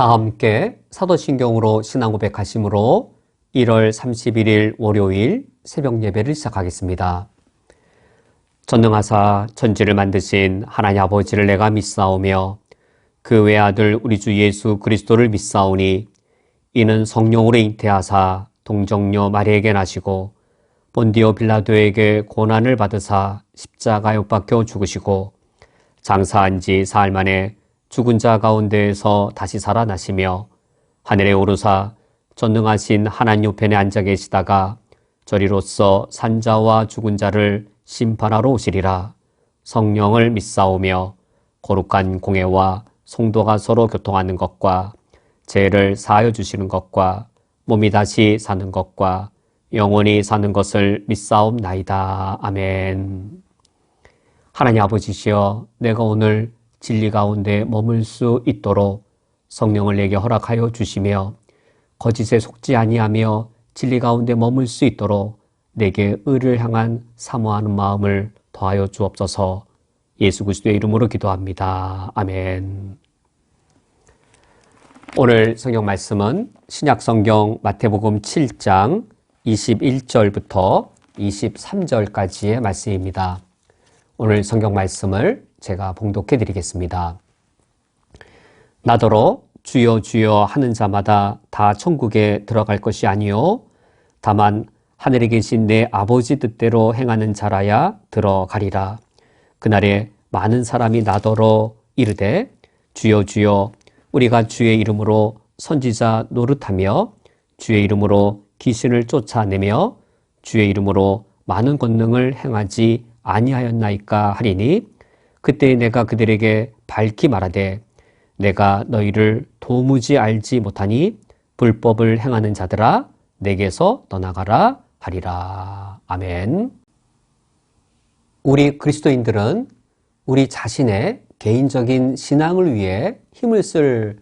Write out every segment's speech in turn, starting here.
다 함께 사도신경으로 신앙 고백하심으로 1월 31일 월요일 새벽 예배를 시작하겠습니다. 전능하사 천지를 만드신 하나님 아버지를 내가 믿사오며 그 외아들 우리 주 예수 그리스도를 믿사오니 이는 성령으로 잉태하사 동정녀 마리에게 나시고 본디오 빌라도에게 고난을 받으사 십자가에 못 박혀 죽으시고 장사한 지 사흘 만에 죽은 자 가운데에서 다시 살아나시며 하늘에 오르사 전능하신 하나님 옆편에 앉아 계시다가 저리로서 산자와 죽은 자를 심판하러 오시리라 성령을 믿사오며 거룩한 공예와 성도가 서로 교통하는 것과 죄를 사하여 주시는 것과 몸이 다시 사는 것과 영원히 사는 것을 믿사옵나이다. 아멘. 하나님 아버지시여 내가 오늘 진리 가운데 머물 수 있도록 성령을 내게 허락하여 주시며 거짓에 속지 아니하며 진리 가운데 머물 수 있도록 내게 의를 향한 사모하는 마음을 더하여 주옵소서 예수 그리스도의 이름으로 기도합니다. 아멘. 오늘 성경 말씀은 신약 성경 마태복음 7장 21절부터 23절까지의 말씀입니다. 오늘 성경 말씀을 제가 봉독해 드리겠습니다. 나더러 주여 주여 하는 자마다 다 천국에 들어갈 것이 아니요 다만 하늘에 계신 내 아버지 뜻대로 행하는 자라야 들어가리라. 그날에 많은 사람이 나더러 이르되 주여 주여 우리가 주의 이름으로 선지자 노릇하며 주의 이름으로 귀신을 쫓아내며 주의 이름으로 많은 권능을 행하지 아니하였나이까 하리니 그때 내가 그들에게 밝히 말하되 내가 너희를 도무지 알지 못하니 불법을 행하는 자들아 내게서 떠나가라 하리라. 아멘. 우리 그리스도인들은 우리 자신의 개인적인 신앙을 위해 힘을 쓸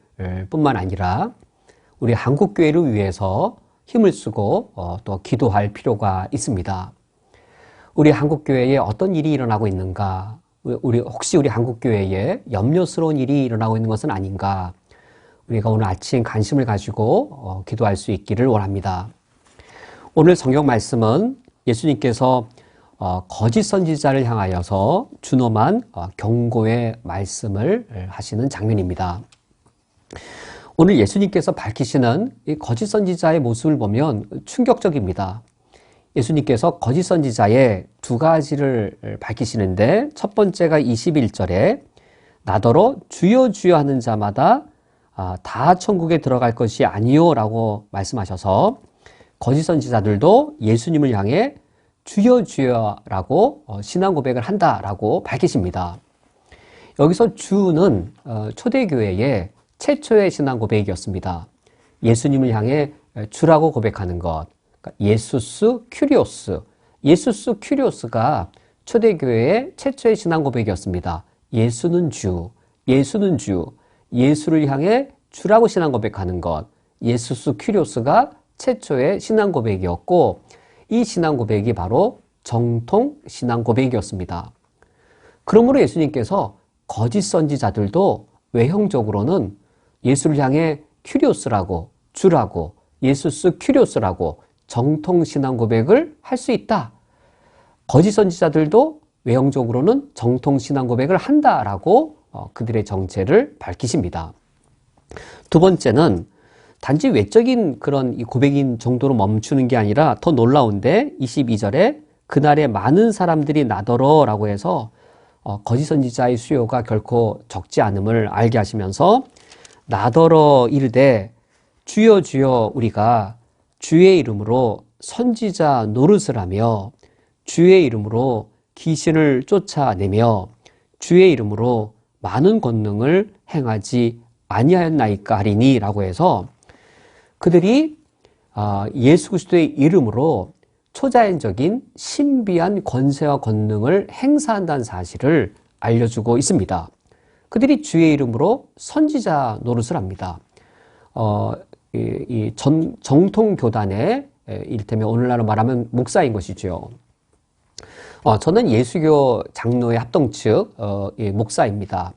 뿐만 아니라 우리 한국교회를 위해서 힘을 쓰고 어, 또 기도할 필요가 있습니다. 우리 한국교회에 어떤 일이 일어나고 있는가? 우리 혹시 우리 한국 교회에 염려스러운 일이 일어나고 있는 것은 아닌가? 우리가 오늘 아침 관심을 가지고 어, 기도할 수 있기를 원합니다. 오늘 성경 말씀은 예수님께서 어, 거짓 선지자를 향하여서 준엄한 어, 경고의 말씀을 하시는 장면입니다. 오늘 예수님께서 밝히시는 이 거짓 선지자의 모습을 보면 충격적입니다. 예수님께서 거짓 선지자의 두 가지를 밝히시는데 첫 번째가 21절에 나더러 주여 주여 하는 자마다 아, 다 천국에 들어갈 것이 아니요라고 말씀하셔서 거짓 선지자들도 예수님을 향해 주여 주여라고 어, 신앙 고백을 한다라고 밝히십니다. 여기서 주는 어, 초대교회의 최초의 신앙 고백이었습니다. 예수님을 향해 주라고 고백하는 것. 그러니까 예수스 큐리오스. 예수스 큐리오스가 초대교회의 최초의 신앙 고백이었습니다. 예수는 주. 예수는 주. 예수를 향해 주라고 신앙 고백하는 것. 예수스 큐리오스가 최초의 신앙 고백이었고 이 신앙 고백이 바로 정통 신앙 고백이었습니다. 그러므로 예수님께서 거짓 선지자들도 외형적으로는 예수를 향해 큐리오스라고 주라고 예수스 큐리오스라고 정통 신앙 고백을 할 수 있다. 거짓 선지자들도 외형적으로는 정통 신앙 고백을 한다라고 어, 그들의 정체를 밝히십니다. 두 번째는 단지 외적인 그런 고백인 정도로 멈추는 게 아니라 더 놀라운데 22절에 그날에 많은 사람들이 나더러 라고 해서 어, 거짓 선지자의 수요가 결코 적지 않음을 알게 하시면서 나더러 이르되 주여 주여 우리가 주의 이름으로 선지자 노릇을 하며 주의 이름으로 귀신을 쫓아내며 주의 이름으로 많은 권능을 행하지 아니하였나이까 하리니라고 해서 그들이 아, 예수 그리스도의 이름으로 초자연적인 신비한 권세와 권능을 행사한다는 사실을 알려주고 있습니다. 그들이 주의 이름으로 선지자 노릇을 합니다. 어, 이, 이 전, 정통 교단의 이를테면 오늘날로 말하면 목사인 것이죠. 어, 저는 예수교 장로의 합동 측 어, 예, 목사입니다.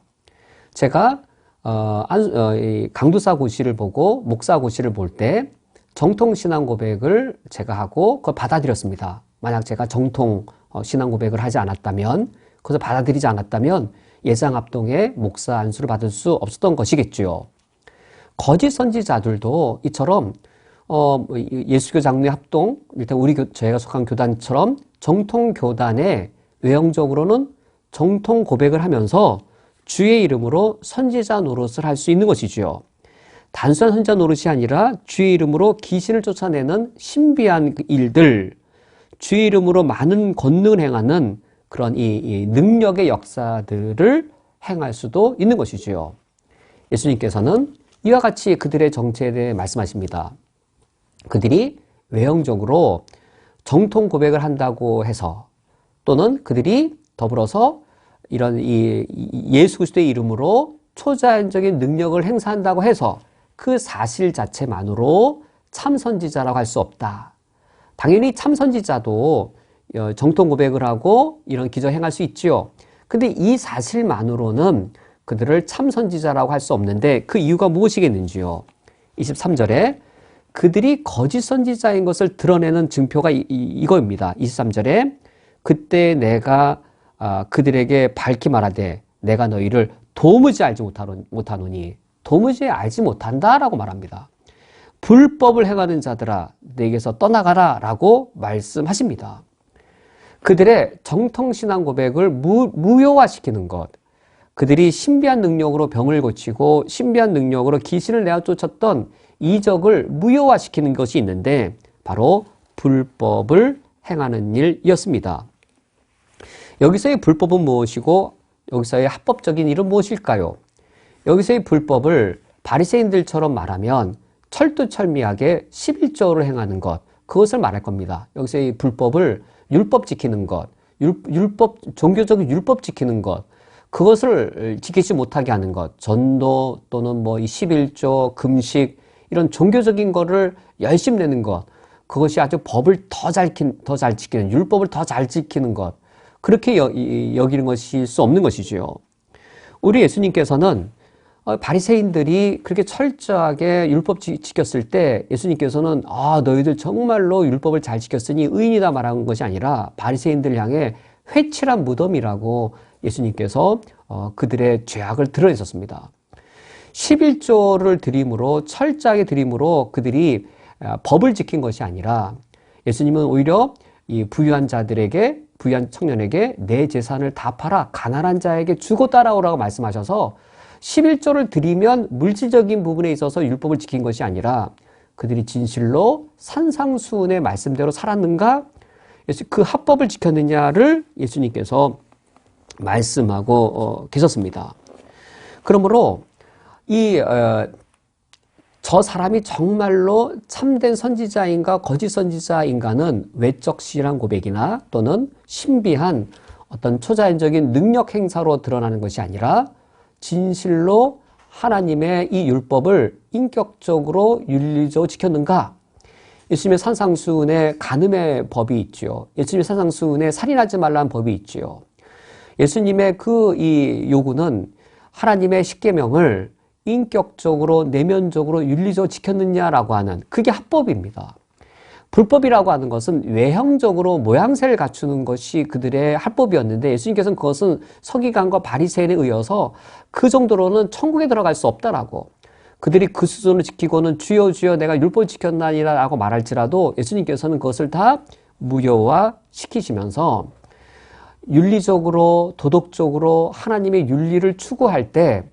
제가 어, 안, 어, 이 강두사 고시를 보고 목사 고시를 볼 때 정통 신앙 고백을 제가 하고 그걸 받아들였습니다. 만약 제가 정통 어, 신앙 고백을 하지 않았다면 그것을 받아들이지 않았다면 예상 합동에 목사 안수를 받을 수 없었던 것이겠지요. 거짓 선지자들도 이처럼 어, 뭐 예수교 장로의 합동, 일단 우리 교, 저희가 속한 교단처럼 정통 교단에 외형적으로는 정통 고백을 하면서 주의 이름으로 선지자 노릇을 할 수 있는 것이지요. 단순한 선지자 노릇이 아니라 주의 이름으로 귀신을 쫓아내는 신비한 그 일들, 주의 이름으로 많은 권능을 행하는 그런 이, 이 능력의 역사들을 행할 수도 있는 것이지요. 예수님께서는 이와 같이 그들의 정체에 대해 말씀하십니다. 그들이 외형적으로 정통 고백을 한다고 해서 또는 그들이 더불어서 이런 이 예수 그리스도의 이름으로 초자연적인 능력을 행사한다고 해서 그 사실 자체만으로 참 선지자라고 할 수 없다. 당연히 참 선지자도 어, 정통 고백을 하고 이런 기적 행할 수 있지요. 근데 이 사실만으로는 그들을 참 선지자라고 할 수 없는데 그 이유가 무엇이겠는지요. 23절에 그들이 거짓 선지자인 것을 드러내는 증표가 이, 이 거입니다 23절에 그때 내가 아, 그들에게 밝히 말하되 내가 너희를 도무지 알지 못하노니 도무지 알지 못한다라고 말합니다. 불법을 행하는 자들아 내게서 떠나가라 라고 말씀하십니다. 그들의 정통신앙 고백을 무, 무효화시키는 것 그들이 신비한 능력으로 병을 고치고 신비한 능력으로 귀신을 내어 쫓았던 이적을 무효화시키는 것이 있는데 바로 불법을 행하는 일이었습니다. 여기서의 불법은 무엇이고 여기서의 합법적인 일은 무엇일까요? 여기서의 불법을 바리새인들처럼 말하면 철두철미하게 11조를 행하는 것 그것을 말할 겁니다. 여기서의 불법을 율법 지키는 것, 율, 법 종교적인 율법 지키는 것 그것을 지키지 못하게 하는 것, 전도 또는 뭐 이 11조, 금식 이런 종교적인 거를 열심 내는 것 그것이 아주 법을 더 잘 더 잘 지키는 율법을 더 잘 지키는 것 그렇게 여, 기는 것일 수 없는 것이지요. 우리 예수님께서는 어, 바리새인들이 그렇게 철저하게 율법 지켰을 때 예수님께서는 아 너희들 정말로 율법을 잘 지켰으니 의인이다 말한 것이 아니라 바리새인들 향해 회칠한 무덤이라고 예수님께서 어, 그들의 죄악을 드러냈었습니다. 11조를 드림으로 철저하게 드림으로 그들이 어, 법을 지킨 것이 아니라 예수님은 오히려 이 부유한 자들에게 부유한 청년에게 내 재산을 다 팔아 가난한 자에게 주고 따라오라고 말씀하셔서 11조를 드리면 물질적인 부분에 있어서 율법을 지킨 것이 아니라 그들이 진실로 산상수훈의 말씀대로 살았는가? 그 합법을 지켰느냐를 예수님께서 말씀하고 어, 계셨습니다. 그러므로 이 어, 저 사람이 정말로 참된 선지자인가 거짓 선지자인가는 외적 신앙 고백이나 또는 신비한 어떤 초자연적인 능력 행사로 드러나는 것이 아니라 진실로 하나님의 이 율법을 인격적으로 윤리적으로 지켰는가? 예수님의 산상수훈에 간음의 법이 있지요. 예수님의 산상수훈에 살인하지 말라는 법이 있지요. 예수님의 그 이 요구는 하나님의 십계명을 인격적으로 내면적으로 윤리적으로 지켰느냐라고 하는 그게 합법입니다. 불법이라고 하는 것은 외형적으로 모양새를 갖추는 것이 그들의 합법이었는데 예수님께서는 그것은 서기관과 바리새인에 의해서 그 정도로는 천국에 들어갈 수 없다라고 그들이 그 수준을 지키고는 주여 주여 내가 율법 지켰나니라고 말할지라도 예수님께서는 그것을 다 무효화 시키시면서 윤리적으로 도덕적으로 하나님의 윤리를 추구할 때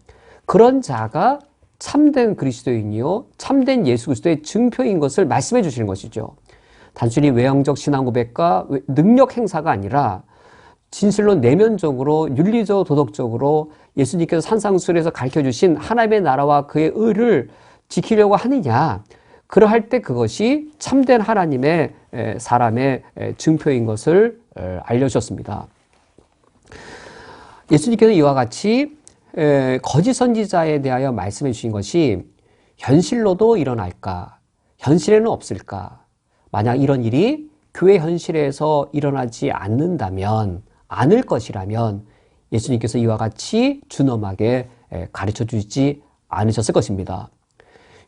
그런 자가 참된 그리스도인이요 참된 예수 그리스도의 증표인 것을 말씀해 주시는 것이죠. 단순히 외형적 신앙 고백과 능력 행사가 아니라 진실로 내면적으로 윤리적 도덕적으로 예수님께서 산상수에서 가르쳐 주신 하나님의 나라와 그의 의를 지키려고 하느냐 그러할 때 그것이 참된 하나님의 사람의 증표인 것을 알려주셨습니다. 예수님께서 이와 같이 거짓 선지자에 대하여 말씀해 주신 것이 현실로도 일어날까? 현실에는 없을까? 만약 이런 일이 교회 현실에서 일어나지 않는다면, 않을 것이라면 예수님께서 이와 같이 준엄하게 가르쳐 주지 않으셨을 것입니다.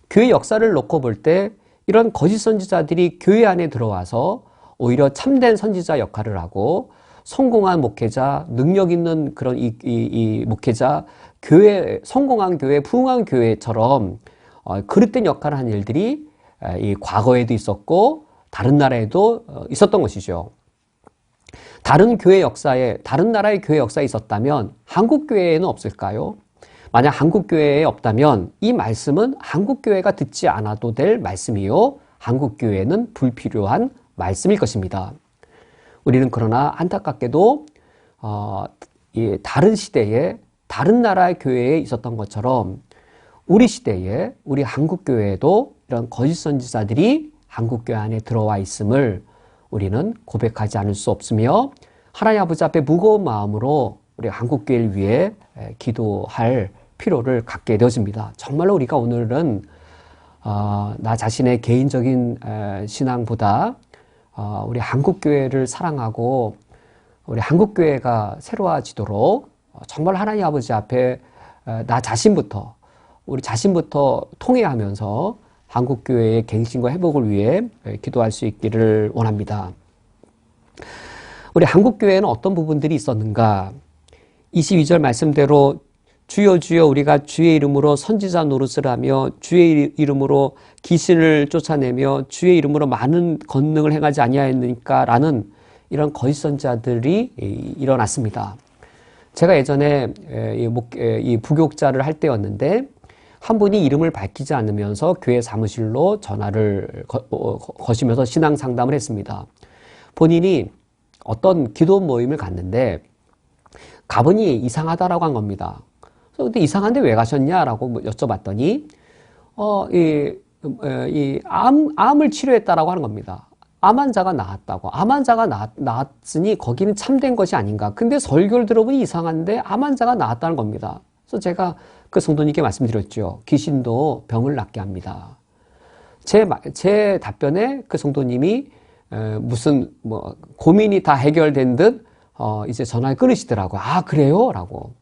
교회 역사를 놓고 볼 때 이런 거짓 선지자들이 교회 안에 들어와서 오히려 참된 선지자 역할을 하고 성공한 목회자, 능력 있는 그런 이, 이, 이 목회자, 교회, 성공한 교회, 부흥한 교회처럼 어, 그릇된 역할을 한 일들이 이 과거에도 있었고 다른 나라에도 어, 있었던 것이죠. 다른 교회 역사에, 다른 나라의 교회 역사에 있었다면 한국 교회에는 없을까요? 만약 한국 교회에 없다면 이 말씀은 한국 교회가 듣지 않아도 될 말씀이요. 한국 교회는 불필요한 말씀일 것입니다. 우리는 그러나 안타깝게도 어, 이 다른 시대에 다른 나라의 교회에 있었던 것처럼 우리 시대에 우리 한국 교회에도 이런 거짓 선지자들이 한국 교회 안에 들어와 있음을 우리는 고백하지 않을 수 없으며 하나님 아버지 앞에 무거운 마음으로 우리 한국 교회를 위해 기도할 필요를 갖게 되어집니다. 정말로 우리가 오늘은 어, 나 자신의 개인적인 에, 신앙보다 어, 우리 한국 교회를 사랑하고 우리 한국 교회가 새로워지도록 어, 정말 하나님 아버지 앞에 에, 나 자신부터 우리 자신부터 통회하면서 한국 교회의 갱신과 회복을 위해 기도할 수 있기를 원합니다. 우리 한국 교회는 어떤 부분들이 있었는가? 22절 말씀대로 주여 주여 우리가 주의 이름으로 선지자 노릇을 하며 주의 이름으로 귀신을 쫓아내며 주의 이름으로 많은 권능을 행하지 아니하였느니까라는 이런 거짓 선지자들이 일어났습니다. 제가 예전에 이 부교육자를 할 때였는데 한 분이 이름을 밝히지 않으면서 교회 사무실로 전화를 어, 거시면서 신앙 상담을 했습니다. 본인이 어떤 기도 모임을 갔는데 가보니 이상하다라고 한 겁니다. 근데 이상한데 왜 가셨냐라고 뭐 여쭤봤더니 어, 이, 이 암, 암을 치료했다라고 하는 겁니다. 암 환자가 나았다고. 암 환자가 나, 나았으니 거기는 참된 것이 아닌가. 근데 설교를 들어보니 이상한데 암 환자가 나았다는 겁니다. 그래서 제가 그 성도님께 말씀드렸죠. 귀신도 병을 낫게 합니다. 제, 제 답변에 그 성도님이 에, 무슨 뭐 고민이 다 해결된 듯 어, 이제 전화를 끊으시더라고요. 아, 그래요? 라고.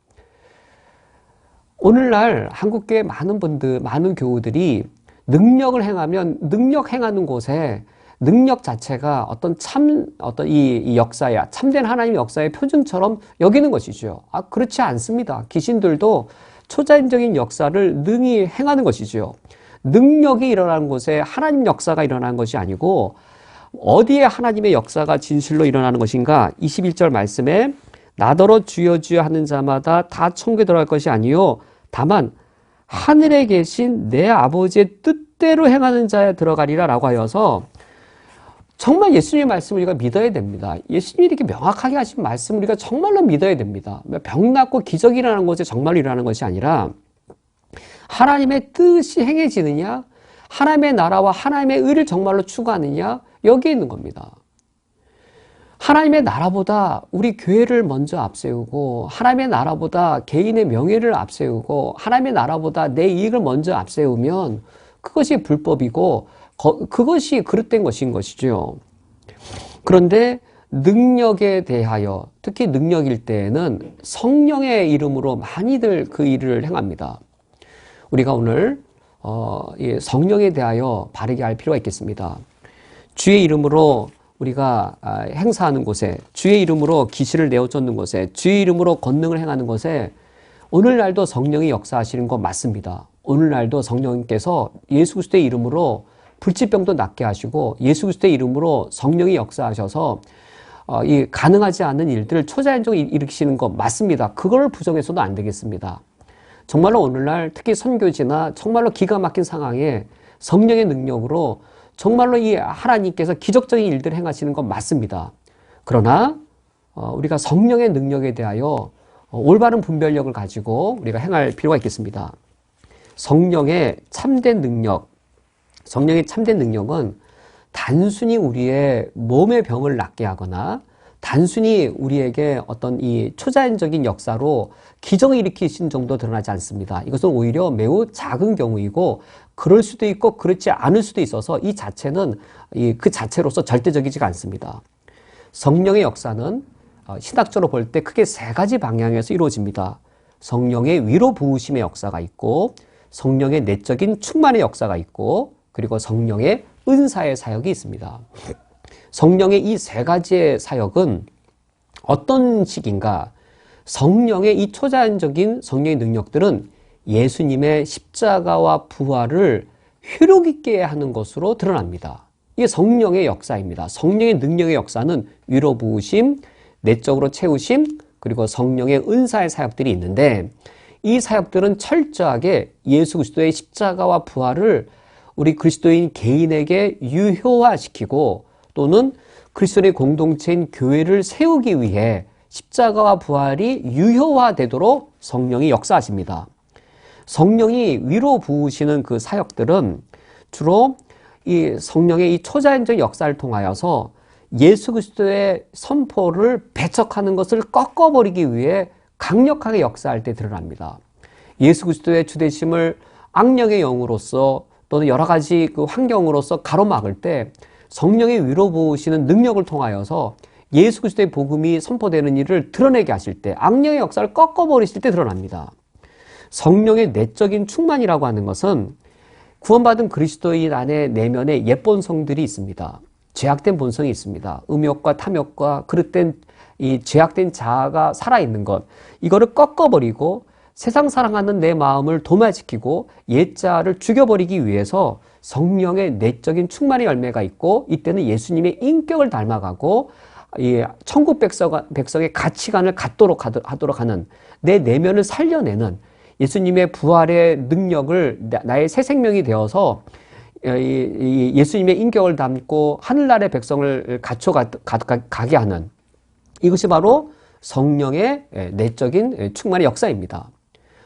오늘날 한국교회 많은 분들, 많은 교우들이 능력을 행하면 능력 행하는 곳에 능력 자체가 어떤 참, 어떤 이, 이 역사야, 참된 하나님 역사의 표준처럼 여기는 것이죠. 아, 그렇지 않습니다. 귀신들도 초자연적인 역사를 능히 행하는 것이죠. 능력이 일어나는 곳에 하나님 역사가 일어나는 것이 아니고 어디에 하나님의 역사가 진실로 일어나는 것인가? 21절 말씀에 나더러 주여 주여 하는 자마다 다 천국에 들어갈 것이 아니요 다만 하늘에 계신 내 아버지의 뜻대로 행하는 자에 들어가리라라고 하여서 정말 예수님의 말씀을 우리가 믿어야 됩니다. 예수님이 이렇게 명확하게 하신 말씀을 우리가 정말로 믿어야 됩니다. 병 낫고 기적이 일어나는 것에 정말로 일어나는 것이 아니라 하나님의 뜻이 행해지느냐, 하나님의 나라와 하나님의 의를 정말로 추구하느냐, 여기에 있는 겁니다. 하나님의 나라보다 우리 교회를 먼저 앞세우고 하나님의 나라보다 개인의 명예를 앞세우고 하나님의 나라보다 내 이익을 먼저 앞세우면 그것이 불법이고 그것이 그릇된 것인 것이죠. 그런데 능력에 대하여 특히 능력일 때에는 성령의 이름으로 많이들 그 일을 행합니다. 우리가 오늘 어, 성령에 대하여 바르게 할 필요가 있겠습니다. 주의 이름으로 우리가 아, 행사하는 곳에 주의 이름으로 기시를 내어 쫓는 곳에 주의 이름으로 권능을 행하는 곳에 오늘날도 성령이 역사하시는 것 맞습니다. 오늘날도 성령님께서 예수 그리스도의 이름으로 불치병도 낫게 하시고 예수 그리스도의 이름으로 성령이 역사하셔서 어, 이 가능하지 않은 일들을 초자연적으로 일으키시는 것 맞습니다. 그걸 부정해서도 안 되겠습니다. 정말로 오늘날 특히 선교지나 정말로 기가 막힌 상황에 성령의 능력으로 정말로 이 하나님께서 기적적인 일들을 행하시는 것 맞습니다. 그러나 어, 우리가 성령의 능력에 대하여 어, 올바른 분별력을 가지고 우리가 행할 필요가 있겠습니다. 성령의 참된 능력, 성령의 참된 능력은 단순히 우리의 몸의 병을 낫게 하거나 단순히 우리에게 어떤 이 초자연적인 역사로 기적을 일으키신 정도 드러나지 않습니다. 이것은 오히려 매우 작은 경우이고 그럴 수도 있고 그렇지 않을 수도 있어서 이 자체는 그 자체로서 절대적이지가 않습니다. 성령의 역사는 어, 신학적으로 볼 때 크게 세 가지 방향에서 이루어집니다. 성령의 위로 부으심의 역사가 있고 성령의 내적인 충만의 역사가 있고 그리고 성령의 은사의 사역이 있습니다. 성령의 이 세 가지의 사역은 어떤 식인가? 성령의 이 초자연적인 성령의 능력들은 예수님의 십자가와 부활을 효력 있게 하는 것으로 드러납니다. 이게 성령의 역사입니다. 성령의 능력의 역사는 위로 부으심, 내적으로 채우심, 그리고 성령의 은사의 사역들이 있는데 이 사역들은 철저하게 예수 그리스도의 십자가와 부활을 우리 그리스도인 개인에게 유효화시키고 또는 그리스도의 공동체인 교회를 세우기 위해 십자가와 부활이 유효화되도록 성령이 역사하십니다. 성령이 위로 부으시는 그 사역들은 주로 이 성령의 이 초자연적 역사를 통하여서 예수 그리스도의 선포를 배척하는 것을 꺾어버리기 위해 강력하게 역사할 때 드러납니다. 예수 그리스도의 주대심을 악령의 영으로서 또는 여러 가지 그 환경으로서 가로막을 때 성령의 위로 부으시는 능력을 통하여서 예수 그리스도의 복음이 선포되는 일을 드러내게 하실 때 악령의 역사를 꺾어버리실 때 드러납니다. 성령의 내적인 충만이라고 하는 것은 구원받은 그리스도인 안에 내면에 예쁜 성들이 있습니다. 죄악된 본성이 있습니다. 음욕과 탐욕과 그릇된 이 죄악된 자아가 살아있는 것. 이거를 꺾어버리고 세상 사랑하는 내 마음을 도마지키고 옛자를 죽여버리기 위해서 성령의 내적인 충만의 열매가 있고 이때는 예수님의 인격을 닮아가고 이 천국 백성의 가치관을 갖도록 하도록 하는 내 내면을 살려내는 예수님의 부활의 능력을 나의 새 생명이 되어서 예수님의 인격을 담고 하늘나라의 백성을 갖춰 가게 하는 이것이 바로 성령의 내적인 충만의 역사입니다.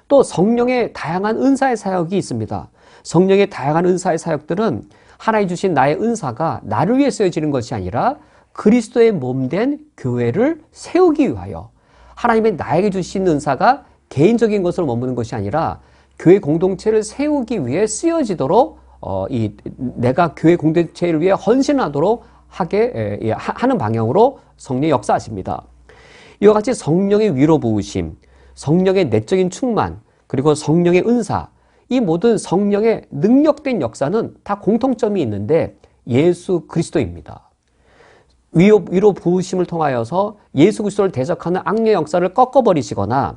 또 성령의 다양한 은사의 사역이 있습니다. 성령의 다양한 은사의 사역들은 하나님 주신 나의 은사가 나를 위해 쓰여지는 것이 아니라 그리스도의 몸된 교회를 세우기 위하여 하나님의 나에게 주신 은사가 개인적인 것을 머무는 것이 아니라 교회 공동체를 세우기 위해 쓰여지도록 어, 이 내가 교회 공동체를 위해 헌신하도록 하게 에, 하는 방향으로 성령 역사하십니다. 이와 같이 성령의 위로 부으심, 성령의 내적인 충만, 그리고 성령의 은사, 이 모든 성령의 능력된 역사는 다 공통점이 있는데 예수 그리스도입니다. 위로, 위로 부으심을 통하여서 예수 그리스도를 대적하는 악령 역사를 꺾어버리시거나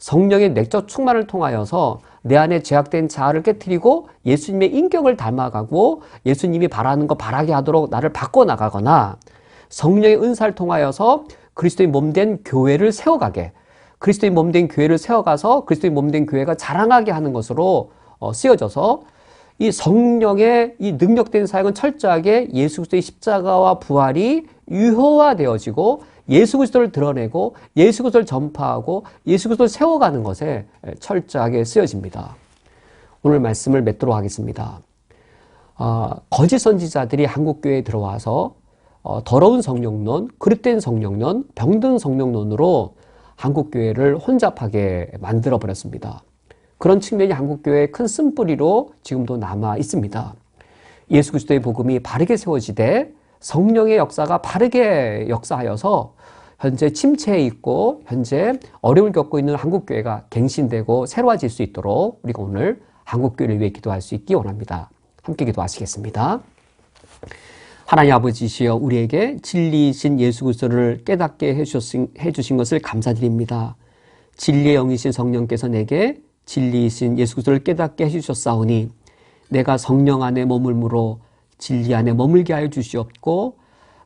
성령의 내적 충만을 통하여서 내 안에 제약된 자아를 깨뜨리고 예수님의 인격을 닮아가고 예수님이 바라는 거 바라게 하도록 나를 바꿔나가거나 성령의 은사를 통하여서 그리스도의 몸 된 교회를 세워가게 그리스도의 몸 된 교회를 세워가서 그리스도의 몸 된 교회가 자랑하게 하는 것으로 어, 쓰여져서 이 성령의 이 능력된 사역은 철저하게 예수 그리스도의 십자가와 부활이 유효화되어지고 예수 그리스도를 드러내고 예수 그리스도를 전파하고 예수 그리스도를 세워가는 것에 철저하게 쓰여집니다. 오늘 말씀을 맺도록 하겠습니다. 어, 거짓 선지자들이 한국 교회에 들어와서 어, 더러운 성령론, 그릇된 성령론, 병든 성령론으로 한국 교회를 혼잡하게 만들어 버렸습니다. 그런 측면이 한국 교회의 큰 쓴뿌리로 지금도 남아 있습니다. 예수 그리스도의 복음이 바르게 세워지되 성령의 역사가 바르게 역사하여서 현재 침체에 있고 현재 어려움을 겪고 있는 한국교회가 갱신되고 새로워질 수 있도록 우리가 오늘 한국교회를 위해 기도할 수 있기 원합니다. 함께 기도하시겠습니다. 하나님 아버지시여 우리에게 진리이신 예수 그리스도를 깨닫게 해주신, 것을 감사드립니다. 진리의 영이신 성령께서 내게 진리이신 예수 그리스도를 깨닫게 해주셨사오니 내가 성령 안에 머물므로 진리 안에 머물게 하여 주시옵고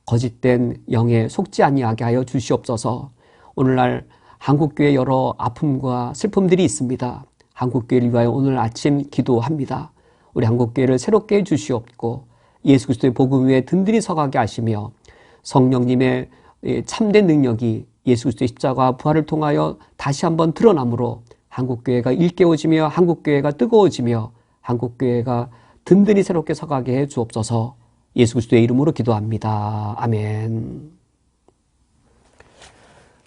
거짓된 영에 속지 아니하게 하여 주시옵소서. 오늘날 한국교회 여러 아픔과 슬픔들이 있습니다. 한국교회를 위하여 오늘 아침 기도합니다. 우리 한국교회를 새롭게 해주시옵고 예수 그리스도의 복음 위에 든든히 서가게 하시며 성령님의 참된 능력이 예수 그리스도의 십자가 부활을 통하여 다시 한번 드러나므로 한국교회가 일깨워지며 한국교회가 뜨거워지며 한국교회가 든든히 새롭게 서가게 해 주옵소서 예수 그리스도의 이름으로 기도합니다. 아멘.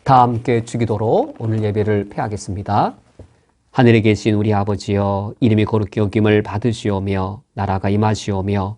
다 함께 주기도로 오늘 예배를 폐하겠습니다. 하늘에 계신 우리 아버지여 이름이 거룩히 여김을 받으시오며 나라가 임하시오며